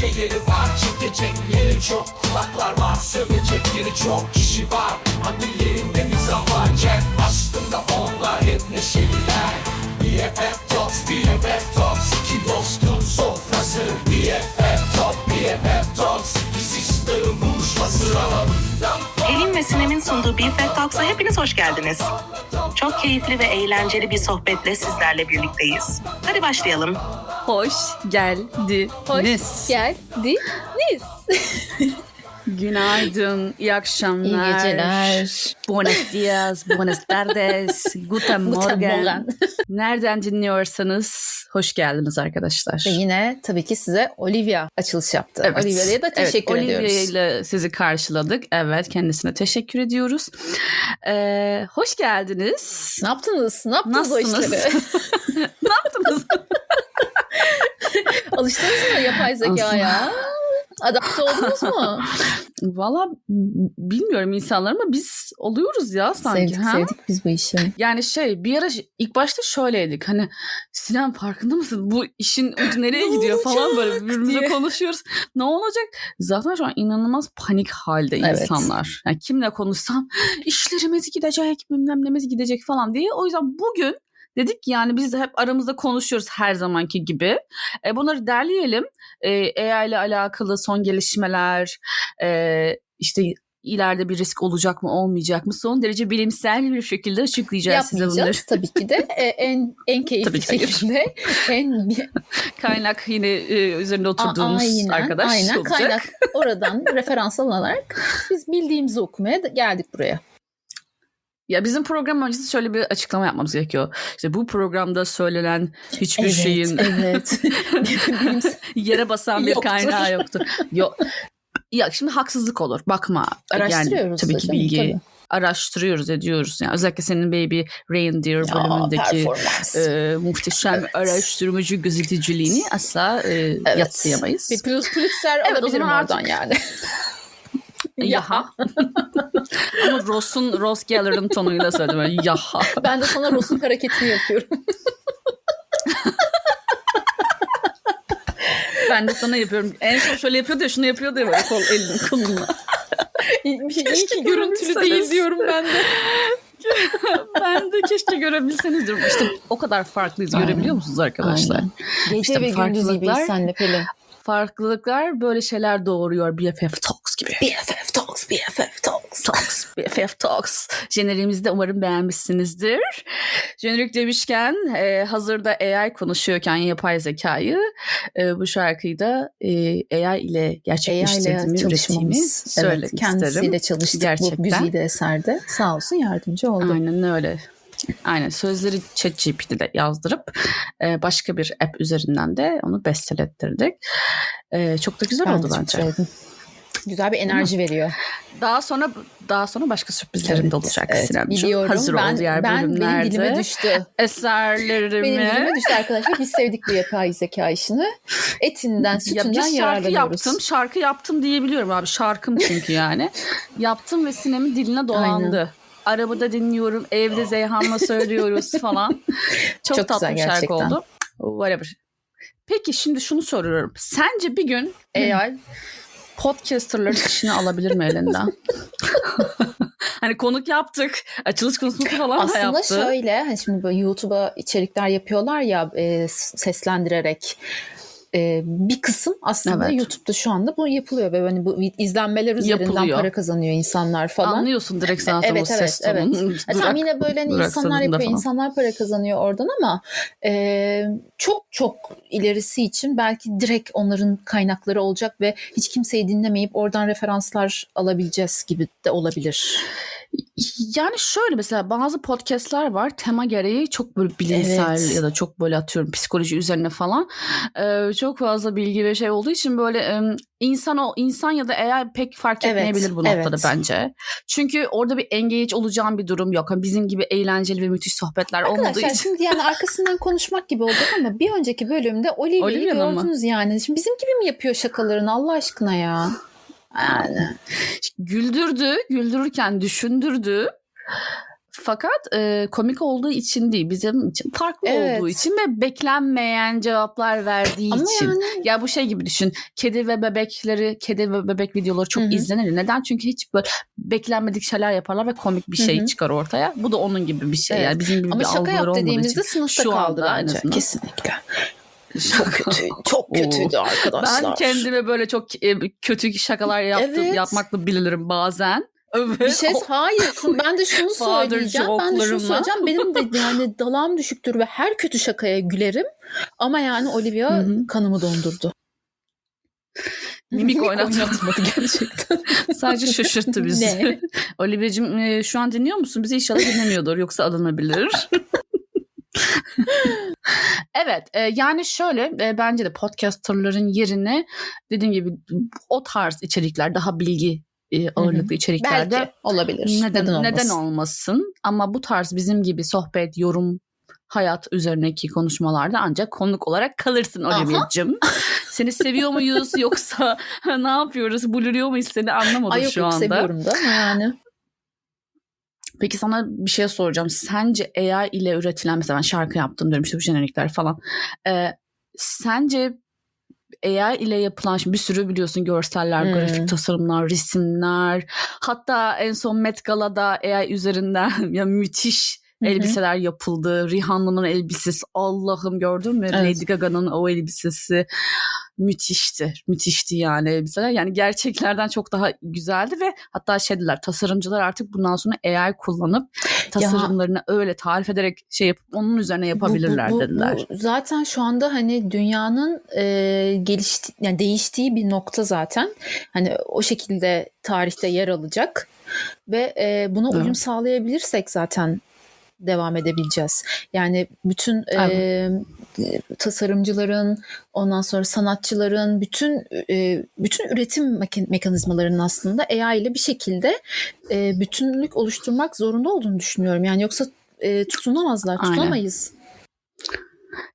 şeyleri var. Çekecek yeri çok. Kulaklar var Sövecek yeri çok kişi var. Yerinde mizah varken Aslında onlar hep neşeliler. BFF Talks, BFF Talks. İki dostun sofrası. BFF Talk, BFF Talks. İki sisterin buluşması. Pelin ve Sinem'in sunduğu BFF Talks'a hepiniz hoş geldiniz. Çok keyifli ve eğlenceli bir sohbetle sizlerle birlikteyiz. Hadi başlayalım. Hoş geldiniz. Hoş geldiniz. Günaydın, iyi akşamlar. İyi geceler. Buenos dias, buenas tardes, guten morgen. Nereden dinliyorsanız hoş geldiniz arkadaşlar. Ve yine tabii ki size Olivia açılış yaptı. Olivia'ya da teşekkür evet, ediyoruz. Olivia ile sizi karşıladık. Evet, kendisine teşekkür ediyoruz. Ee, hoş geldiniz. Ne yaptınız? Ne yaptınız o Nasılsınız? işleri? ne yaptınız? Alıştınız mı yapay zekaya? Adapte oldunuz mu? Valla bilmiyorum insanlar ama biz oluyoruz ya sanki. sevdik ha? sevdik biz bu işi. Yani şey bir ara ilk başta şöyleydik hani Sinan farkında mısın bu işin ucu nereye Ne gidiyor falan böyle birbirimize diye. konuşuyoruz. Ne olacak? Zaten şu an inanılmaz panik halde Evet. insanlar. Yani kimle konuşsam işlerimiz gidecek bilmem nemiz gidecek falan diye. O yüzden bugün dedik ki yani biz hep aramızda konuşuyoruz her zamanki gibi. E, bunları derleyelim. E, AI ile alakalı son gelişmeler e, işte ileride bir risk olacak mı olmayacak mı son derece bilimsel bir şekilde açıklayacağız size bunları. Tabii ki de E, en en keyifli şekilde en Kaynak yine e, üzerinde oturduğumuz aynen, arkadaş aynen olacak. kaynak oradan referans alınarak biz bildiğimizi okumaya geldik buraya. Ya bizim program öncesi şöyle bir açıklama yapmamız gerekiyor. İşte bu programda söylenen hiçbir evet, şeyin evet. Yere basan bir Yoktur. kaynağı yoktur. Yok. Ya şimdi haksızlık olur. Bakma. Araştırıyoruz yani, tabii ki bilgi tabii. araştırıyoruz, ediyoruz. Yani özellikle senin Baby Reindeer bölümündeki e, muhteşem araştırmacı gazeteciliğini asla e, yatsıyamayız. Bir Pul- Pulitzer Evet, o alabilirim zaman oradan yani. Yaha. Ama Ross'un Ross Geller'ın tonuyla söyledim. böyle, Yaha. Ben de sana Rosluk hareketini yapıyorum. Ben de sana yapıyorum. En son şöyle yapıyordu ya şunu yapıyordu ya böyle kol elini kolunla. İyi Keşke ki görüntülü değil diyorum ben de. ben de keşke görebilseniz diyorum. İşte o kadar farklıyız. Aynen. Görebiliyor musunuz arkadaşlar? Aynen. Gece İşte ve gündüz gibiyiz senle Pelin. Farklılıklar böyle şeyler doğuruyor. BFF Talks gibi. BFF Talks, BFF Talks. Talks, BFF Talks. Jeneriğimizi de umarım beğenmişsinizdir. Jenerik demişken e, hazırda AI konuşuyorken yapay zekayı e, bu şarkıyı da e, AI ile AI gerçekleştirdiğimi, ile ürettiğimi çalışmamız. söylemek Evet, kendisiyle çalıştık Gerçekten. bu güzide eserde. Sağ olsun yardımcı oldu. Aynen öyle. Aynen sözleri ChatGPT'de yazdırıp e, başka bir app üzerinden de onu bestelettirdik. E, çok da güzel Ben oldu de bence. sevdim. Güzel bir enerji veriyor. Daha sonra daha sonra başka sürprizlerim Evet, de olacak evet, Sinemciğim. biliyorum. Hazır ben, ol diğer ben, bölümlerde. Benim dilime düştü. Eserlerimi. Benim dilime düştü arkadaşlar. Biz sevdik bu yapay zeka işini. Etinden, ya sütünden bir şarkı yaptım. Şarkı yaptım diyebiliyorum abi. Şarkım çünkü yani. yaptım ve sinemin diline dolandı. Arabada dinliyorum, evde Zeyhan'la söylüyoruz falan. Çok, Çok tatlı güzel bir şarkı gerçekten. oldu. Whatever. Peki şimdi şunu soruyorum. Sence bir gün AI podcasterların işini alabilir mi elinden? hani konuk yaptık. Açılış konuşması falan da Aslında yaptı. şöyle hani şimdi böyle YouTube'a içerikler yapıyorlar ya e, seslendirerek e, bir kısım aslında Evet. YouTube'da şu anda bu yapılıyor ve hani bu izlenmeler üzerinden Yapılıyor. para kazanıyor insanlar falan. Anlıyorsun direkt zaten Evet, o evet, ses tonunu. E, tamam yine böyle hani insanlar yapıyor, falan. insanlar para kazanıyor oradan ama e, çok çok ilerisi için belki direkt onların kaynakları olacak ve hiç kimseyi dinlemeyip oradan referanslar alabileceğiz gibi de olabilir. Yani şöyle mesela bazı podcastler var tema gereği çok böyle bilimsel Evet. ya da çok böyle atıyorum psikoloji üzerine falan Ee, çok fazla bilgi ve şey olduğu için böyle insan o insan ya da AI pek fark Evet, etmeyebilir bu noktada evet. bence. Çünkü orada bir engage olacağın bir durum yok. Hani bizim gibi eğlenceli ve müthiş sohbetler olmadığı Arkadaşlar için. şimdi yani arkasından konuşmak gibi olacak ama bir önceki bölümde Olivia'yı Olivia'nın mı? gördünüz yani. Şimdi bizim gibi mi yapıyor şakalarını Allah aşkına ya? Yani. güldürdü, güldürürken düşündürdü. fakat e, komik olduğu için değil bizim için farklı Evet. olduğu için ve beklenmeyen cevaplar verdiği Ama için. yani Ya bu şey gibi düşün. Kedi ve bebekleri, kedi ve bebek videoları çok Hı hı. izlenir. Neden? Çünkü hiç böyle beklenmedik şeyler yaparlar ve komik bir şey Hı hı. çıkar ortaya. Bu da onun gibi bir şey. Evet. Yani bizim gibi ama bir şaka yap dediğimizde için. sınıfta Şu kaldı bence. Kesinlikle. Çok kötü, çok kötüydü arkadaşlar. Ben kendime böyle çok e, kötü şakalar yaptım, Evet. yapmakla bilinirim bazen. Ve Bir şey hayır ben de şunu söyleyeceğim. Ben de şunu söyleyeceğim. Benim de yani dalağım düşüktür ve her kötü şakaya gülerim. Ama yani Olivia Hı hı. kanımı dondurdu. Mimik oynatmadı. gerçekten. Sadece şaşırttı bizi. Olivia'cığım e, şu an dinliyor musun? Bizi inşallah dinlemiyordur yoksa alınabilir. Evet e, yani şöyle e, bence de podcasterların yerine dediğim gibi o tarz içerikler daha bilgi e, ağırlıklı içeriklerde Belki olabilir. neden, Neden, neden, olmasın? olmasın ama bu tarz bizim gibi sohbet, yorum, hayat üzerindeki konuşmalarda ancak konuk olarak kalırsın. Olivia'cığım. Seni seviyor muyuz yoksa ne yapıyoruz? Buluruyor muyuz seni anlamadım Ay yok şu yok anda. seviyorum da yani. Peki sana bir şey soracağım. Sence AI ile üretilen mesela ben şarkı yaptım diyorum işte bu jenerikler falan. Ee, sence AI ile yapılan şimdi bir sürü biliyorsun görseller, Hmm. grafik tasarımlar, resimler. Hatta en son Met Gala'da AI üzerinden ya müthiş elbiseler yapıldı. Rihanna'nın elbisesi Allah'ım gördün mü? Evet. Lady Gaga'nın o elbisesi müthişti. Müthişti yani elbiseler. Yani gerçeklerden çok daha güzeldi ve hatta şey dediler tasarımcılar artık bundan sonra AI kullanıp tasarımlarını öyle tarif ederek şey yapıp onun üzerine yapabilirler Bu- bu- bu- dediler. bu zaten şu anda hani dünyanın e, gelişti yani değiştiği bir nokta zaten. Hani o şekilde tarihte yer alacak ve e, buna uyum Evet. sağlayabilirsek zaten devam edebileceğiz. Yani bütün e, tasarımcıların, ondan sonra sanatçıların, bütün e, bütün üretim meka- mekanizmalarının aslında AI ile bir şekilde e, bütünlük oluşturmak zorunda olduğunu düşünüyorum. Yani yoksa e, tutunamazlar, Aynen. tutamayız.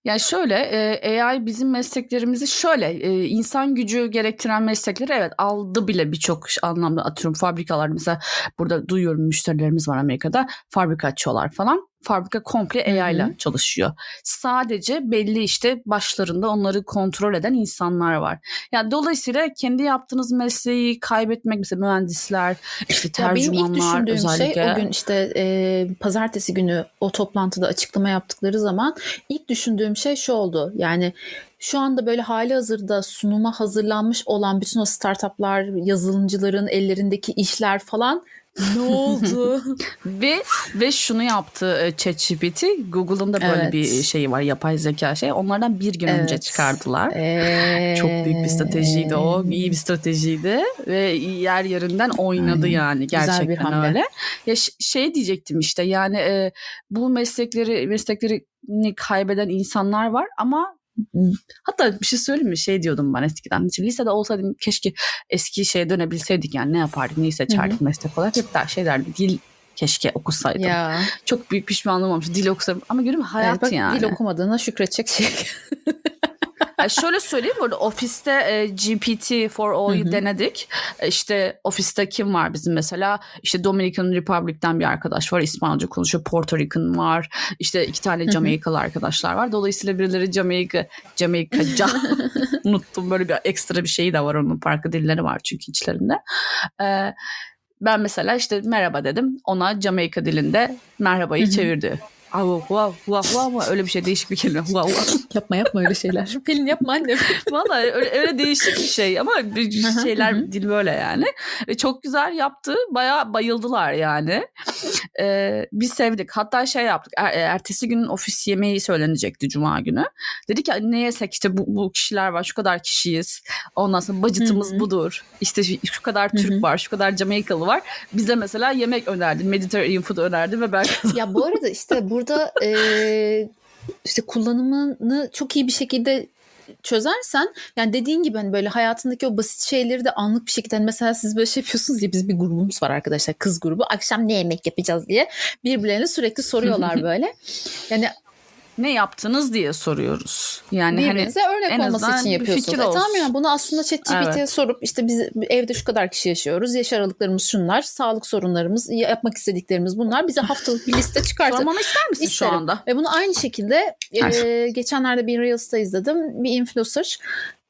Yani şöyle e, AI bizim mesleklerimizi şöyle e, insan gücü gerektiren meslekleri evet aldı bile birçok anlamda atıyorum fabrikalar mesela burada duyuyorum müşterilerimiz var Amerika'da fabrika açıyorlar falan. Fabrika komple. AI ile çalışıyor. Sadece belli işte başlarında onları kontrol eden insanlar var. Yani dolayısıyla kendi yaptığınız mesleği kaybetmek mesela mühendisler, işte Ya benim ilk tercümanlar düşündüğüm özellikle. şey o gün işte e, pazartesi günü o toplantıda açıklama yaptıkları zaman ilk düşündüğüm şey şu oldu. Yani şu anda böyle hali hazırda sunuma hazırlanmış olan bütün o startuplar, yazılımcıların ellerindeki işler falan ne oldu? Ve ve şunu yaptı e, ChatGPT. Google'ın da böyle Evet. bir şeyi var, yapay zeka şey. Onlardan bir gün önce Evet. çıkardılar. Ee, Çok büyük bir stratejiydi o. iyi bir stratejiydi ve yer yerinden oynadı Aynen. yani Güzel bir gerçekten hamle. öyle. Ya şey diyecektim işte yani e, bu meslekleri mesleklerini kaybeden insanlar var ama hatta bir şey söyleyeyim mi? Şey diyordum ben eskiden. Şimdi lisede olsaydım keşke eski şeye dönebilseydik yani ne yapardık, neyi seçerdik meslek olarak. Hep der şey derdi dil keşke okusaydım. Ya. Çok büyük pişmanlığım olmuş. Dil okusaydım. Ama görüyorum hayat Evet, bak, yani. Dil okumadığına şükredecek şey. Şöyle söyleyeyim burada ofiste e, GPT for All'yu Hı hı. denedik. E, işte ofiste kim var bizim mesela? İşte Dominican Republic'ten bir arkadaş var. İspanyolca konuşuyor. Puerto Rican var. İşte iki tane. Jamaikalı arkadaşlar var. Dolayısıyla birileri Jamaika, Jamaikaca unuttum. Böyle bir ekstra bir şeyi de var onun. Farklı dilleri var çünkü içlerinde. E, ben mesela işte merhaba dedim. Ona Jamaika dilinde merhabayı hı. Çevirdi. Wow, wow, wow, wow. Öyle bir şey değişik bir kelime. Wow, wow. yapma yapma öyle şeyler. Pelin yapma annem. Vallahi öyle, öyle değişik bir şey ama şeyler dil böyle yani. E, çok güzel yaptı. Bayağı bayıldılar yani. E, biz sevdik. Hatta şey yaptık. Er, ertesi gün ofis yemeği söylenecekti cuma günü. Dedik ki ne yesek işte bu, bu kişiler var. Şu kadar kişiyiz. Ondan sonra hı. budur. İşte şu, şu kadar Türk var. Şu kadar Jamaikalı var. Bize mesela yemek önerdi. Mediterranean food önerdi ve ben ya bu arada işte burada e, işte kullanımını çok iyi bir şekilde çözersen yani dediğin gibi hani böyle hayatındaki o basit şeyleri de anlık bir şekilde hani mesela siz böyle şey yapıyorsunuz ya biz bir grubumuz var arkadaşlar kız grubu akşam ne yemek yapacağız diye birbirlerine sürekli soruyorlar böyle. Yani ne yaptınız diye soruyoruz. Yani hani Birbirinize örnek en olması için yapıyorsunuz. fikir E tamam olsun. ya bunu aslında ChatGPT'ye Evet. sorup işte biz evde şu kadar kişi yaşıyoruz. Yaş aralıklarımız şunlar. Sağlık sorunlarımız, yapmak istediklerimiz bunlar. Bize haftalık bir liste çıkartır. sormamı ister misin İsterim. şu anda? Ve bunu aynı şekilde Her. e, geçenlerde bir Reels'ta izledim. Bir influencer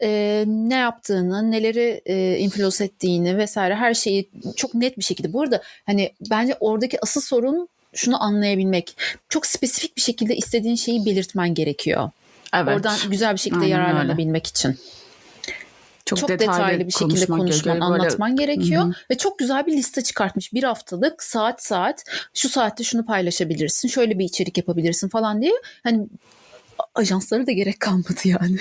e, ne yaptığını, neleri e, influence ettiğini vesaire her şeyi çok net bir şekilde. Bu arada hani bence oradaki asıl sorun şunu anlayabilmek. Çok spesifik bir şekilde istediğin şeyi belirtmen gerekiyor. Evet. Oradan güzel bir şekilde Aynen öyle. yararlanabilmek için. çok, Çok, detaylı, bir şekilde konuşman, gerekiyor. Böyle- anlatman gerekiyor. Hı hı. Ve çok güzel bir liste çıkartmış. Bir haftalık saat saat şu saatte şunu paylaşabilirsin. Şöyle bir içerik yapabilirsin falan diye. Hani ajanslara da gerek kalmadı yani.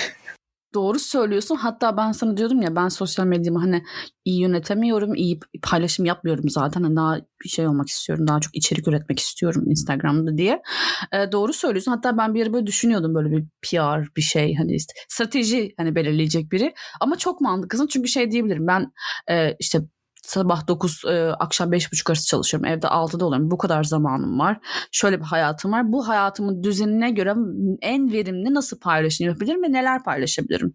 Doğru söylüyorsun. Hatta ben sana diyordum ya ben sosyal medyamı hani iyi yönetemiyorum, iyi paylaşım yapmıyorum zaten. Hani daha bir şey olmak istiyorum, daha çok içerik üretmek istiyorum Instagram'da diye. Ee, doğru söylüyorsun. Hatta ben bir ara böyle düşünüyordum böyle bir PR bir şey hani işte strateji hani belirleyecek biri. Ama çok mantıklısın çünkü şey diyebilirim ben e, işte sabah 9 e, akşam 5.30 arası çalışıyorum. Evde 6'da oluyorum. Bu kadar zamanım var. Şöyle bir hayatım var. Bu hayatımın düzenine göre en verimli nasıl paylaşım yapabilirim ve neler paylaşabilirim?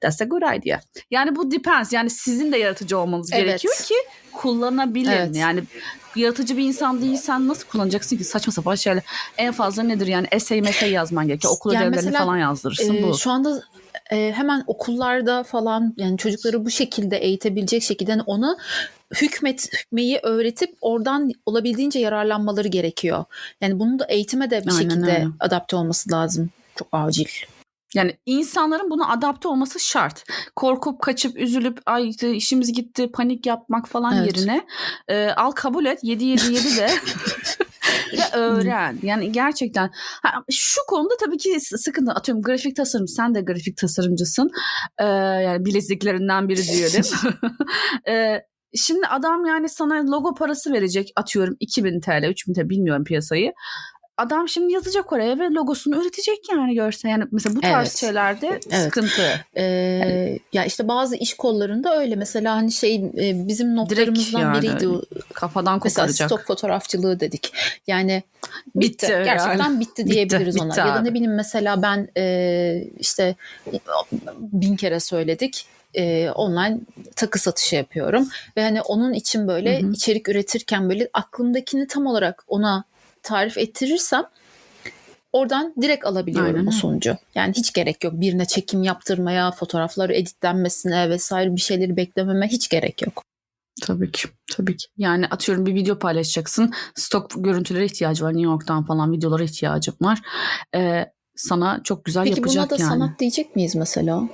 That's a good idea. Yani bu depends. Yani sizin de yaratıcı olmanız Evet. gerekiyor ki kullanabilin. Evet. Yani yaratıcı bir insan değilsen nasıl kullanacaksın ki? Saçma sapan şeyler. En fazla nedir yani? Essay mesaj yazman gerekiyor. Okul Yani ödevlerini mesela, falan yazdırırsın. Ee, bu. şu anda e, hemen okullarda falan yani çocukları bu şekilde eğitebilecek şekilde hani ona hükmetmeyi öğretip oradan olabildiğince yararlanmaları gerekiyor. Yani bunun da eğitime de bir Aynen şekilde öyle. adapte olması lazım. Çok acil. Yani insanların buna adapte olması şart. Korkup kaçıp üzülüp ay işimiz gitti panik yapmak falan Evet. yerine e, al kabul et 7 7 7 de ve öğren. Yani gerçekten ha, şu konuda tabii ki sıkıntı atıyorum grafik tasarım sen de grafik tasarımcısın. E, yani bileziklerinden biri diyelim. E, Şimdi adam yani sana logo parası verecek atıyorum 2000 TL 3000 TL bilmiyorum piyasayı. Adam şimdi yazacak oraya ve logosunu üretecek yani görse. Yani mesela bu tarz Evet. şeylerde Evet. sıkıntı. Ee, ya işte bazı iş kollarında öyle mesela hani şey e, bizim notlarımızdan yani biriydi o. Kafadan Mesela koparacak. stok fotoğrafçılığı dedik. Yani bitti. Bitti yani. Gerçekten bitti Bitti, diyebiliriz ona. bitti Ya da ne bileyim mesela ben e, işte bin kere söyledik. e, online takı satışı yapıyorum ve hani onun için böyle Hı hı. içerik üretirken böyle aklımdakini tam olarak ona tarif ettirirsem oradan direkt alabiliyorum Aynen o sonucu. Yani hiç gerek yok birine çekim yaptırmaya, fotoğrafları editlenmesine vesaire bir şeyleri beklememe hiç gerek yok. Tabii ki. Tabii ki. Yani atıyorum bir video paylaşacaksın. Stok görüntülere ihtiyacı var. New York'tan falan videolara ihtiyacım var. Ee, sana çok güzel Peki yapacak buna da yani. sanat diyecek miyiz mesela?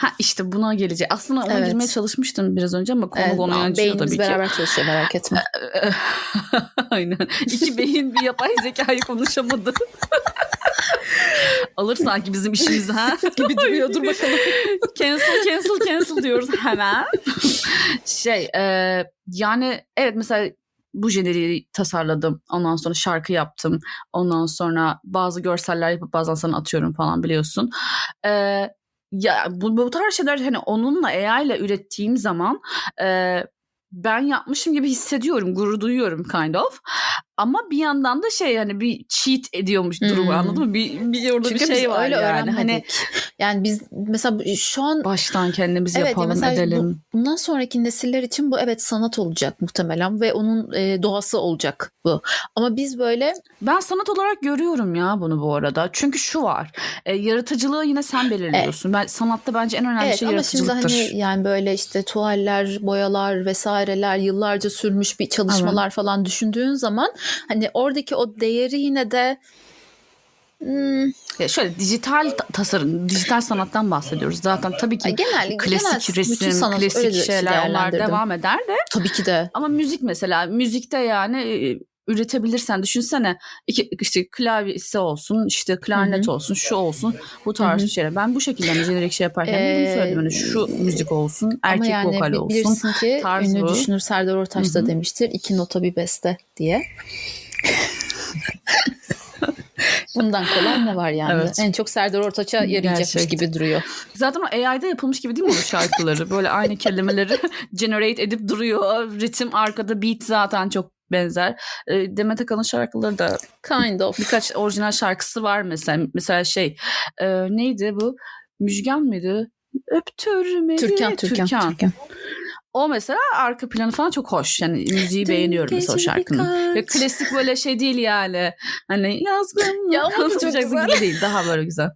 Ha işte buna gelecek. Aslında ona Evet. girmeye çalışmıştım biraz önce ama konu Evet, açıyor beynimiz tabii ki. beraber çalışıyor merak etme. Aynen. İki beyin bir yapay zekayı konuşamadı. Alır sanki bizim işimizi ha. gibi duruyor dur bakalım. cancel cancel cancel diyoruz hemen. şey e, yani evet mesela bu jeneriği tasarladım. Ondan sonra şarkı yaptım. Ondan sonra bazı görseller yapıp bazen sana atıyorum falan biliyorsun. E, ya bu, bu tarz şeyler hani onunla AI ile ürettiğim zaman e, ben yapmışım gibi hissediyorum. Gurur duyuyorum kind of. Ama bir yandan da şey hani bir cheat ediyormuş durumu Hmm. anladın mı? Bir, bir orada Çünkü bir şey var öyle yani. öğrenmedik. Hani Yani biz mesela bu- şu an baştan kendimiz Evet, ya yapalım mesela bu- edelim. bundan sonraki nesiller için bu evet sanat olacak muhtemelen ve onun e, doğası olacak bu. Ama biz böyle Ben sanat olarak görüyorum ya bunu bu arada. Çünkü şu var. E, yaratıcılığı yine sen belirliyorsun. Ben sanatta bence en önemli evet şey ama şimdi yaratıcılıktır. hani yani böyle işte tuvaller, boyalar vesaireler yıllarca sürmüş bir çalışmalar falan düşündüğün zaman hani oradaki o değeri yine de hmm, Ya şöyle dijital ta- tasarım, dijital sanattan bahsediyoruz. Zaten tabii ki genel klasik genel resim, klasik şeyler onlar devam eder de. Tabii ki de. Ama müzik mesela müzikte yani e, üretebilirsen düşünsene iki işte klavyesi olsun işte klarnet olsun şu olsun bu tarz Hı hı. şeyler. Ben bu şekilde hani jenerik şey yaparken Ee, bunu söyledim. Hani şu müzik olsun erkek yani vokal olsun. ki tarz ünlü bu. düşünür Serdar Ortaç da demiştir iki nota bir beste diye. Bundan kolay ne var yani? Evet. En çok Serdar Ortaç'a yarayacakmış Gerçekten. gibi duruyor. Zaten AI'da yapılmış gibi değil mi o şarkıları? Böyle aynı kelimeleri generate edip duruyor. Ritim arkada beat zaten çok benzer. E, Demet Akalın şarkıları da Kind of. birkaç orijinal şarkısı var mesela. Mesela şey e, neydi bu? Müjgan mıydı? Öptürmedi. Türkan, Türkan, Türkan. O mesela arka planı falan çok hoş. Yani müziği beğeniyorum mesela o şarkının. Ve klasik böyle şey değil yani. Hani yazgın Ya ama bu çok güzel. gibi değil. Daha böyle güzel.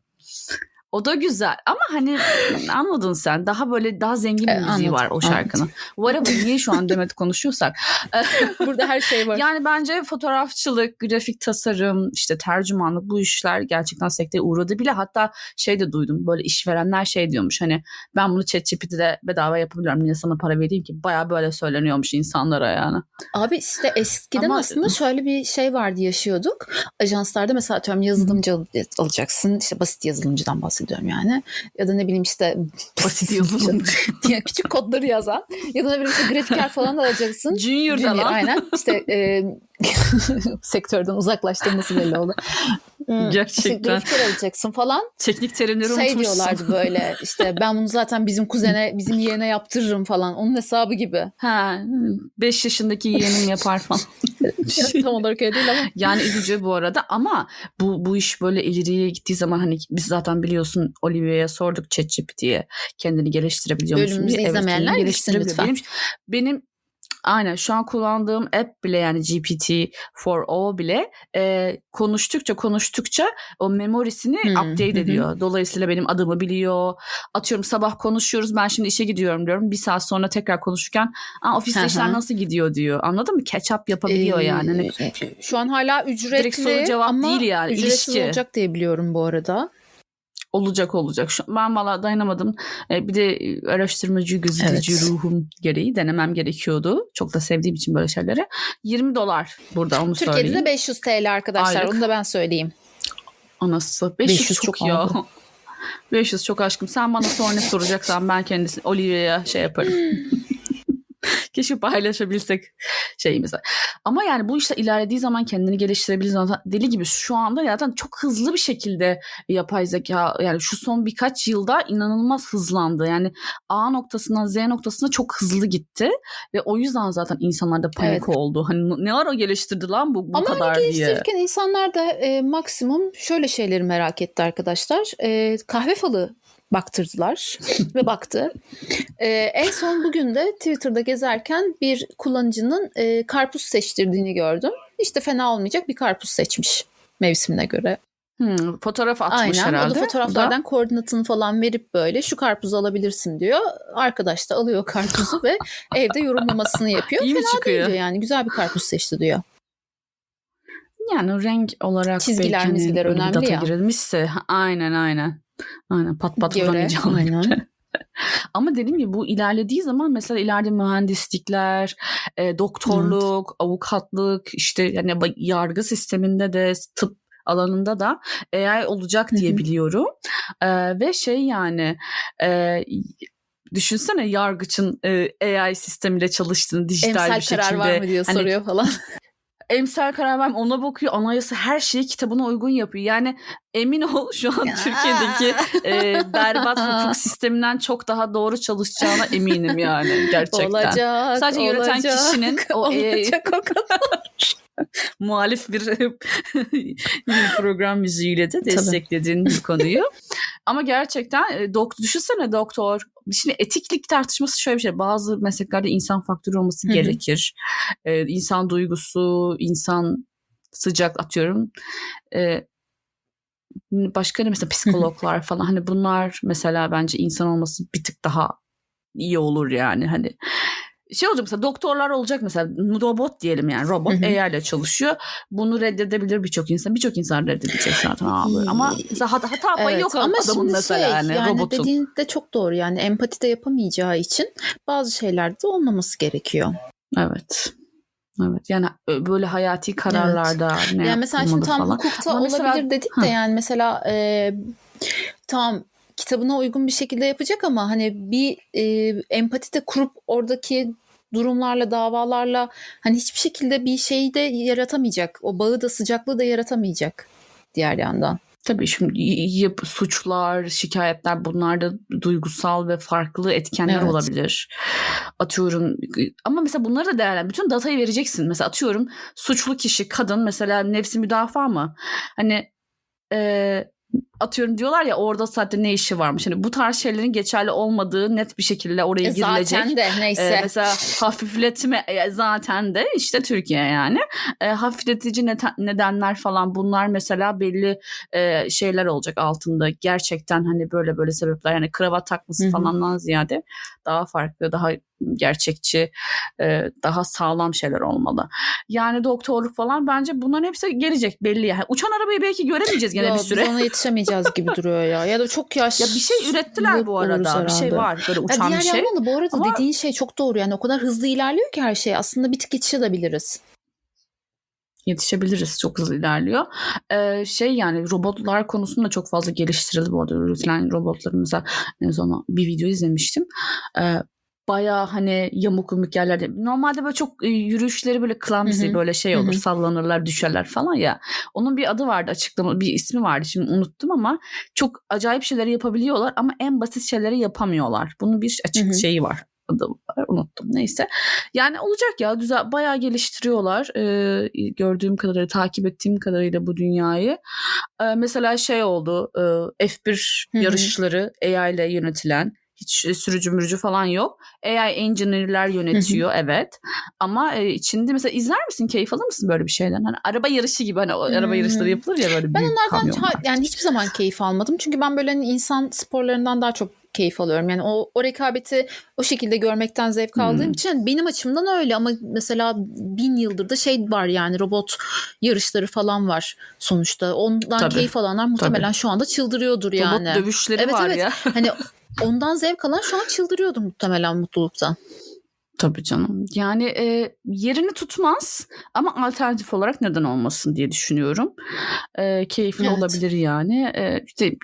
O da güzel ama hani anladın sen daha böyle daha zengin bir E, müziği anladım, var o şarkının. Whatever niye şu an Demet konuşuyorsak. Burada her şey var. Yani bence fotoğrafçılık, grafik tasarım, işte tercümanlık bu işler gerçekten sekteye uğradı bile. Hatta şey de duydum böyle işverenler şey diyormuş hani ben bunu ChatGPT'de bedava yapabiliyorum niye sana para vereyim ki? Baya böyle söyleniyormuş insanlara yani. Abi işte eskiden Ama- aslında şöyle bir şey vardı yaşıyorduk. Ajanslarda mesela atıyorum yazılımcı al- alacaksın. İşte basit yazılımcıdan bahsediyorum yani. Ya da ne bileyim işte Basit yazılımcı. diye küçük kodları yazan. Ya da ne bileyim işte grafiker falan da alacaksın. Junior'da Junior, lan. aynen. İşte e, sektörden uzaklaştığımız belli oldu. Hmm, Gerçekten. grafiker alacaksın falan. Teknik terimleri şey unutmuşsun. diyorlardı böyle işte ben bunu zaten bizim kuzene bizim yeğene yaptırırım falan. Onun hesabı gibi. Ha, 5 yaşındaki yeğenim yapar falan. Tam olarak öyle değil ama. Yani üzücü bu arada ama bu bu iş böyle ileriye gittiği zaman hani biz zaten biliyorsun Olivia'ya sorduk ChatGPT'ye kendini geliştirebiliyor musun Bölümümüzü diye. izlemeyenler gitsin geliştirebiliyor. lütfen. Benim, benim aynen şu an kullandığım app bile yani GPT-4o bile e, konuştukça konuştukça o memorisini Hmm, update ediyor. Dolayısıyla benim adımı biliyor. Atıyorum sabah konuşuyoruz ben şimdi işe gidiyorum diyorum. Bir saat sonra tekrar konuşurken Aa, ofiste işler nasıl gidiyor diyor. Anladın mı? Catch up yapabiliyor Ee, yani. Hani Şu an hala ücretli Direkt soru cevap ama değil yani, ücretsiz ilişki. olacak diye biliyorum bu arada. Olacak olacak. Şu, ben valla dayanamadım. E, bir de e, araştırmacı, gazeteci Evet. ruhum gereği denemem gerekiyordu. Çok da sevdiğim için böyle şeyleri. 20 dolar burada onu Türkiye'de söyleyeyim. de 500 TL arkadaşlar. Aylık. Onu da ben söyleyeyim. Anası. 500, 500 çok, çok ya. aldı. 500 çok aşkım. Sen bana sonra soracaksan ben kendisi Olivia'ya şey yaparım. Keşke paylaşabilsek şeyimizi. Ama yani bu işte ilerlediği zaman kendini geliştirebilir zaten deli gibi şu anda zaten çok hızlı bir şekilde yapay zeka yani şu son birkaç yılda inanılmaz hızlandı. Yani A noktasından Z noktasına çok hızlı gitti ve o yüzden zaten insanlarda panik Evet. oldu. Hani ne ara geliştirdi lan bu bu Ama hani kadar diye. geliştirirken insanlar da e, maksimum şöyle şeyleri merak etti arkadaşlar. E, kahve falı baktırdılar ve baktı. E, en son bugün de Twitter'da gezerken bir kullanıcının e, karpuz seçtirdiğini gördüm. İşte fena olmayacak bir karpuz seçmiş mevsimine göre. Hmm, fotoğraf atmış Aynen. herhalde. O da fotoğraflardan koordinatını falan verip böyle şu karpuzu alabilirsin diyor. Arkadaş da alıyor karpuzu ve evde yorumlamasını yapıyor. İyi mi Fena çıkıyor? değil diyor yani. Güzel bir karpuz seçti diyor. Yani renk olarak Çizgiler, belki hani mizgiler önemli data ya. girilmişse aynen aynen. Aynen pat pat Göre, vuramayacağım. aynen. Ama dediğim gibi bu ilerlediği zaman mesela ileride mühendislikler, e, doktorluk, avukatlık, işte yani yargı sisteminde de tıp alanında da AI olacak diye biliyorum. E, ve şey yani e, düşünsene yargıçın e, AI sistemiyle çalıştığını dijital Emsal bir şekilde. karar var mı diye hani soruyor falan. Emsal karar verme ona bakıyor anayasa her şeyi kitabına uygun yapıyor. Yani emin ol şu an Türkiye'deki e, berbat hukuk sisteminden çok daha doğru çalışacağına eminim yani gerçekten. Olacak, Sadece yöneten olacak, kişinin o e, olacak o kadar. Muhalif bir program müziğiyle de desteklediğin bir konuyu. Ama gerçekten e, dok düşünsene doktor. Şimdi etiklik tartışması şöyle bir şey. Bazı mesleklerde insan faktörü olması Hı hı. gerekir. E, insan duygusu, insan sıcak atıyorum. E, başka ne mesela psikologlar falan hani bunlar mesela bence insan olması bir tık daha iyi olur yani hani şey olacak mesela doktorlar olacak mesela robot diyelim yani robot Hı hı. AI ile çalışıyor. Bunu reddedebilir birçok insan. Birçok insan reddedecek zaten abi. Ama mesela hata, hata payı yok ama adamın mesela şey, yani, yani robotun. dediğin de çok doğru yani empati de yapamayacağı için bazı şeylerde olmaması gerekiyor. Evet. Evet yani ö- böyle hayati kararlarda ne yani mesela şimdi tam falan. hukukta Ama olabilir mesela- dedik de yani mesela e, tamam kitabına uygun bir şekilde yapacak ama hani bir e, empati de kurup oradaki durumlarla davalarla hani hiçbir şekilde bir şeyi de yaratamayacak. O bağı da sıcaklığı da yaratamayacak diğer yandan. Tabii şimdi yap, suçlar, şikayetler bunlar da duygusal ve farklı etkenler Evet. olabilir. Atıyorum ama mesela bunları da değerlen bütün datayı vereceksin. Mesela atıyorum suçlu kişi kadın mesela nefsi müdafaa mı? Hani e, atıyorum diyorlar ya orada zaten ne işi varmış. Hani bu tarz şeylerin geçerli olmadığı net bir şekilde oraya E, girilecek. zaten de neyse. Ee, mesela hafifletme e, zaten de işte Türkiye yani e, hafifletici neten- nedenler falan bunlar mesela belli e, şeyler olacak altında gerçekten hani böyle böyle sebepler yani kravat takması Hı hı. falandan ziyade daha farklı daha gerçekçi e, daha sağlam şeyler olmalı. Yani doktorluk falan bence bunların hepsi gelecek belli yani. Uçan arabayı belki göremeyeceğiz gene Yo, bir biz süre. ona yetişemeyeceğiz gibi duruyor ya. Ya da çok yaş. Ya bir şey ürettiler bu arada. Bir şey var böyle Ya uçan diğer bir şey. yandan da bu arada Ama- dediğin şey çok doğru. Yani o kadar hızlı ilerliyor ki her şey. Aslında bir tık yetişebiliriz. yetişebiliriz. Çok hızlı ilerliyor. Ee, şey yani robotlar konusunda çok fazla geliştirildi bu arada. Üretilen robotların mesela en son bir video izlemiştim. Ee, Baya hani yamuk yumuk yerlerde. Normalde böyle çok e, yürüyüşleri böyle clumsy Hı hı. böyle şey olur. hı. Sallanırlar düşerler falan ya. Onun bir adı vardı açıklama bir ismi vardı şimdi unuttum ama çok acayip şeyleri yapabiliyorlar ama en basit şeyleri yapamıyorlar. Bunun bir açık Hı hı. şeyi var. Adı var unuttum neyse. Yani olacak ya güzel bayağı geliştiriyorlar. Ee, gördüğüm kadarıyla takip ettiğim kadarıyla bu dünyayı. Ee, mesela şey oldu e, F1 Hı hı. yarışları AI ile yönetilen hiç e, sürücü mürücü falan yok. AI engineer'ler yönetiyor evet. Ama e, içinde mesela izler misin? Keyif alır mısın böyle bir şeyden? Hani araba yarışı gibi hani o araba Hmm. yarışları yapılır ya böyle Ben büyük onlardan kamyonlar. yani hiçbir zaman keyif almadım. Çünkü ben böyle hani insan sporlarından daha çok keyif alıyorum. Yani o, o rekabeti o şekilde görmekten zevk aldığım Hmm. için hani benim açımdan öyle ama mesela bin yıldır da şey var yani robot yarışları falan var sonuçta. Ondan Tabii. keyif alanlar muhtemelen şu anda çıldırıyordur yani. Robot dövüşleri Evet, var evet. ya. Hani ondan zevk alan şu an çıldırıyordur muhtemelen mutluluktan. Tabii canım. Yani e, yerini tutmaz ama alternatif olarak neden olmasın diye düşünüyorum. E, keyifli Evet. olabilir yani. E, işte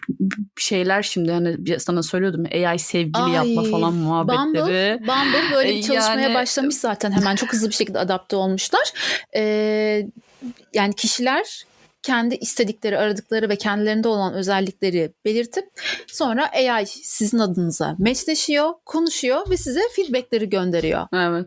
şeyler şimdi hani bir- sana söylüyordum AI sevgili Ay, yapma falan muhabbetleri. Bumble, Bumble böyle bir E, çalışmaya yani- başlamış zaten hemen çok hızlı bir şekilde adapte olmuşlar. Ee, yani kişiler kendi istedikleri, aradıkları ve kendilerinde olan özellikleri belirtip sonra AI sizin adınıza matchleşiyor, konuşuyor ve size feedbackleri gönderiyor. Evet.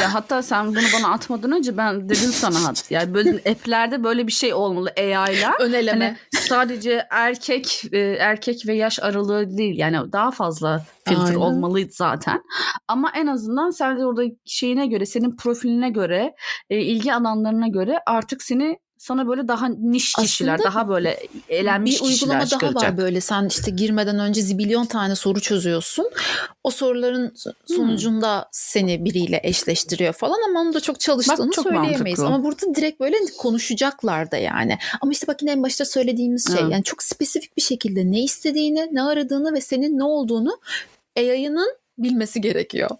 Ya hatta sen bunu bana atmadan önce ben dedim sana hat. Yani böyle app'lerde böyle bir şey olmalı AI'la. Öneleme. Hani sadece erkek e, erkek ve yaş aralığı değil yani daha fazla filtre Aynen. olmalıydı zaten. Ama en azından sen de orada şeyine göre senin profiline göre e, ilgi alanlarına göre artık seni sana böyle daha niş kişiler Aslında daha böyle elenmiş bir uygulama daha var böyle sen işte girmeden önce zibilyon tane soru çözüyorsun. O soruların Hmm. sonucunda seni biriyle eşleştiriyor falan ama onu da çok çalıştığını Bak, çok söyleyemeyiz. mantıklı. Ama burada direkt böyle konuşacaklar da yani. Ama işte bak yine en başta söylediğimiz şey Evet. yani çok spesifik bir şekilde ne istediğini, ne aradığını ve senin ne olduğunu AI'nın bilmesi gerekiyor.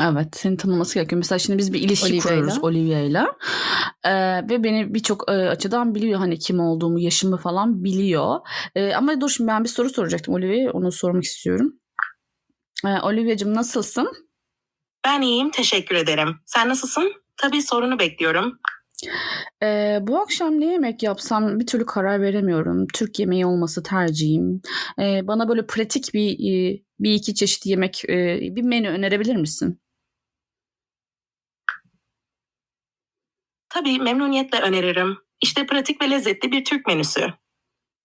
Evet seni tanıması gerekiyor. Mesela şimdi biz bir ilişki Olivia'yla. kuruyoruz Olivia'yla. Ee, ve beni birçok e, açıdan biliyor hani kim olduğumu, yaşımı falan biliyor. Ee, ama dur şimdi ben bir soru soracaktım Olivia'ya. Onu sormak istiyorum. Ee, Olivia'cığım nasılsın? Ben iyiyim, teşekkür ederim. Sen nasılsın? Tabii sorunu bekliyorum. Ee, bu akşam ne yemek yapsam bir türlü karar veremiyorum. Türk yemeği olması tercihim. Ee, bana böyle pratik bir e, bir iki çeşit yemek e, bir menü önerebilir misin? Tabii memnuniyetle öneririm. İşte pratik ve lezzetli bir Türk menüsü.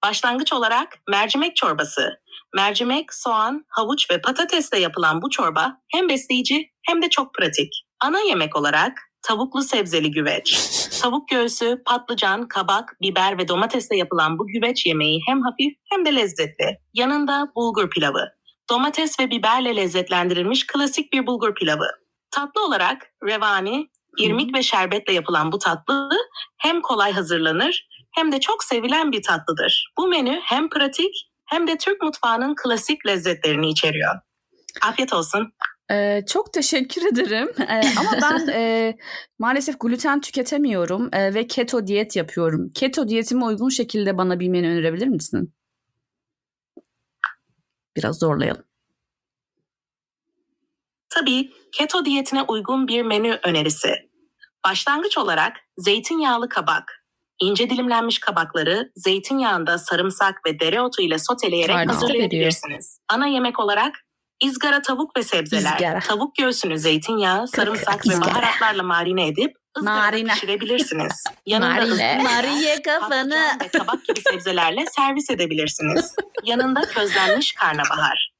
Başlangıç olarak mercimek çorbası. Mercimek, soğan, havuç ve patatesle yapılan bu çorba hem besleyici hem de çok pratik. Ana yemek olarak tavuklu sebzeli güveç. Tavuk göğsü, patlıcan, kabak, biber ve domatesle yapılan bu güveç yemeği hem hafif hem de lezzetli. Yanında bulgur pilavı. Domates ve biberle lezzetlendirilmiş klasik bir bulgur pilavı. Tatlı olarak revani, irmik ve şerbetle yapılan bu tatlı hem kolay hazırlanır hem de çok sevilen bir tatlıdır. Bu menü hem pratik hem de Türk mutfağının klasik lezzetlerini içeriyor. Afiyet olsun. Ee, çok teşekkür ederim. Ee, ama ben e, maalesef gluten tüketemiyorum e, ve keto diyet yapıyorum. Keto diyetime uygun şekilde bana bir menü önerebilir misin? Biraz zorlayalım. Tabii keto diyetine uygun bir menü önerisi. Başlangıç olarak zeytinyağlı kabak, ince dilimlenmiş kabakları zeytinyağında sarımsak ve dereotu ile soteleyerek Tarif hazırlayabilirsiniz. Ana yemek olarak izgara tavuk ve sebzeler, İzgara. tavuk göğsünü zeytinyağı, sarımsak ve baharatlarla marine edip ızgarada Marine. pişirebilirsiniz. Yanında Marine. Mariye patlıcan ve kabak gibi sebzelerle servis edebilirsiniz. Yanında közlenmiş karnabahar.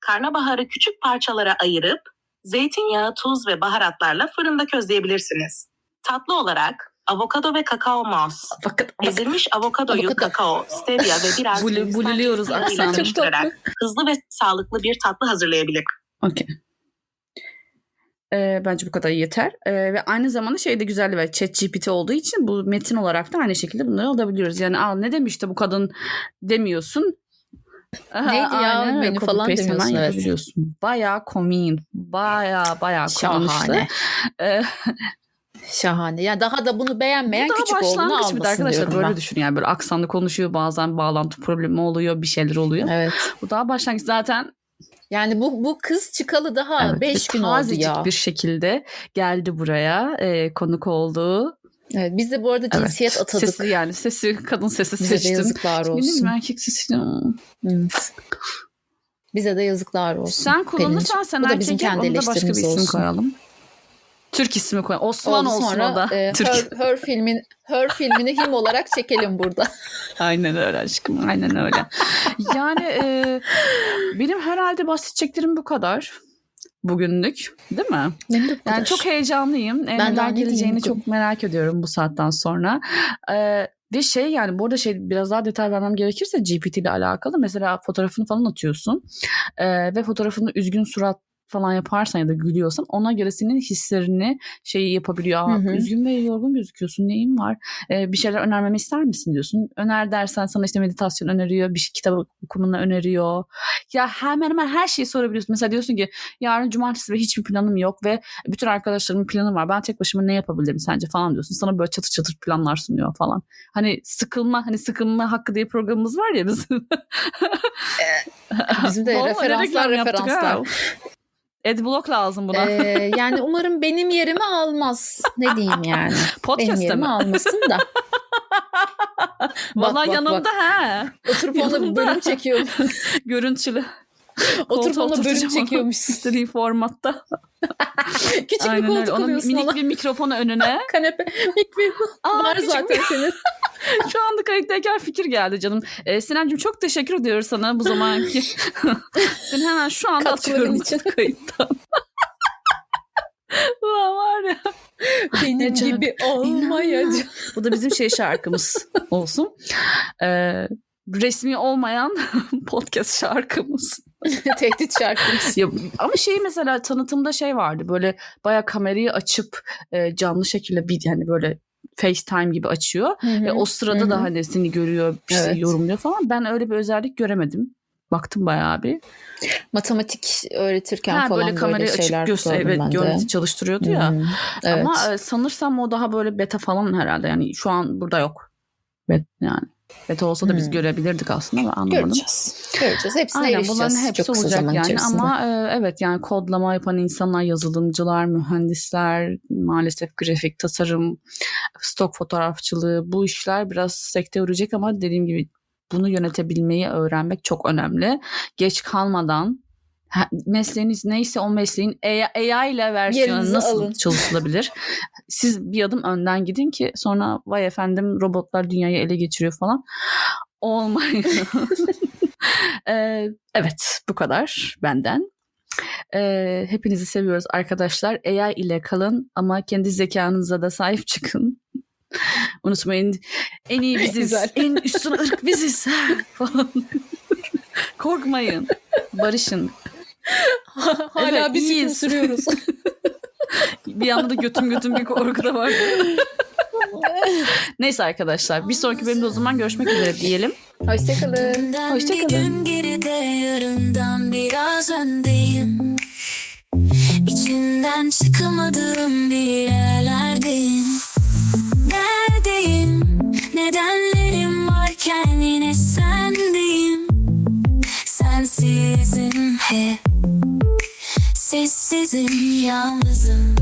Karnabaharı küçük parçalara ayırıp zeytinyağı, tuz ve baharatlarla fırında közleyebilirsiniz. Tatlı olarak avokado ve kakao mouse. Bakın Ezilmiş avokadoyu, Avokado. kakao, stevia ve biraz Bulu- cevizleriyle aksanı. hızlı ve sağlıklı bir tatlı hazırlayabilir. Okey. Ee, bence bu kadar yeter. Ee, ve aynı zamanda şey de güzeldi ve ChatGPT olduğu için bu metin olarak da aynı şekilde bunları alabiliyoruz. Yani Aa, ne demişti bu kadın demiyorsun. Aha, Neydi ya? Menü Copy falan demiyorsun, evet. komiğin. Bayağı bayağı konuştu. Şahane. Ee, Şahane. Yani daha da bunu beğenmeyen bu küçük oğlunu almasın bir arkadaşlar böyle ben. düşün yani böyle aksanlı konuşuyor bazen bağlantı problemi oluyor bir şeyler oluyor. Evet. Bu daha başlangıç zaten Yani bu bu kız çıkalı daha Evet, 5 gün oldu ya. bir şekilde geldi buraya e, konuk oldu. Evet, biz de bu arada Evet. cinsiyet atadık. Sesi yani sesi kadın sesi Bize de seçtim. yazıklar Benim olsun. erkek sesi. Evet. Bize de yazıklar olsun. Sen kullanırsan sen bizim erkek yap, kendi onu da başka bir isim olsun. koyalım. Türk ismi koyalım. Osman Oldu olsun sonra o da. e, Türk. her, her filmin her filmini him olarak çekelim burada. Aynen öyle aşkım. Aynen öyle. yani e, benim herhalde bahsedeceklerim bu kadar. Bugünlük. Değil mi? Benim de bu Yani kadar. çok heyecanlıyım. E, Ben neler geleceğini bugün? çok merak ediyorum bu saatten sonra. Ee, ve şey yani bu arada şey biraz daha detay vermem gerekirse GPT ile alakalı mesela fotoğrafını falan atıyorsun Ee, ve fotoğrafını üzgün surat falan yaparsan ya da gülüyorsan ona göre senin hislerini şeyi yapabiliyor. Hı hı. üzgün ve yorgun gözüküyorsun neyin var? Ee, bir şeyler önermemi ister misin diyorsun. Öner dersen sana işte meditasyon öneriyor, bir şey, kitap okumunu öneriyor. Ya hemen hemen her şeyi sorabiliyorsun. Mesela diyorsun ki yarın cumartesi ve hiçbir planım yok ve bütün arkadaşlarımın planı var. Ben tek başıma ne yapabilirim sence falan diyorsun. Sana böyle çatır çatır planlar sunuyor falan. Hani sıkılma hani sıkılma hakkı diye programımız var ya bizim. Bizim de referanslar referanslar. Adblock lazım buna. Ee, yani umarım benim yerimi almaz. Ne diyeyim yani? benim Podcast'te yerimi mi? almasın da. Valla bak, yanımda ha. Oturup ona Yanımda. bölüm çekiyor. Görüntülü. Oturup ona bölüm çekiyormuşsun. İstediği formatta. Küçük bir Aynen öyle. koltuk Onun alıyorsun minik ona. bir mikrofonu önüne. Kanepe. Mikrofon Aa, var zaten senin. Şu anda kayıttayken fikir geldi canım. Ee, Sinancığım çok teşekkür ediyoruz sana bu zamanki. Seni hemen şu anda Katkıların atıyorum için. kayıttan. Ulan var ya. Benim canım, gibi olmayacak. Bu da bizim şey şarkımız olsun. Ee, resmi olmayan podcast şarkımız. Tehdit şarkımız. Ya, ama şey mesela tanıtımda şey vardı böyle baya kamerayı açıp e, canlı şekilde bir yani böyle FaceTime gibi açıyor. Ve o sırada Hı hı. da hani seni görüyor, bir şey Evet. yorumluyor falan. Ben öyle bir özellik göremedim. Baktım bayağı bir. Matematik öğretirken Ha, falan böyle böyle, kamerayı şeyler açıp göster, evet, görüntü çalıştırıyordu ya. Hmm, Evet. Ama e, sanırsam o daha böyle beta falan herhalde. Yani şu an burada yok. Bet, yani beta olsa da biz Hmm. görebilirdik aslında ve anlamadım. Göreceğiz. Göreceğiz. Hepsine Aynen erişeceğiz. bunların hepsi çok olacak yani içerisinde. ama e, evet yani kodlama yapan insanlar, yazılımcılar, mühendisler, maalesef grafik tasarım, stok fotoğrafçılığı bu işler biraz sekte uğrayacak ama dediğim gibi bunu yönetebilmeyi öğrenmek çok önemli. Geç kalmadan mesleğiniz neyse o mesleğin AI, ile versiyonu Yerinizi nasıl alın. çalışılabilir? Siz bir adım önden gidin ki sonra vay efendim robotlar dünyayı ele geçiriyor falan. Olmayın. Ee, evet bu kadar benden. Ee, hepinizi seviyoruz arkadaşlar. AI ile kalın ama kendi zekanıza da sahip çıkın. Unutmayın en iyi biziz. En üstün ırk biziz. Korkmayın. Barışın. Hala Evet, bir hüküm iyiyiz. sürüyoruz. Bir yanda da götüm götüm bir korku da var. Neyse arkadaşlar bir sonraki bölümde o zaman görüşmek üzere diyelim. Hoşçakalın. Hoşçakalın. Bir gün geride yarından biraz öndeyim İçinden çıkamadığım bir yerlerdeyim Neredeyim Nedenlerim varken yine sendeyim Sensizim hep This isn't realism.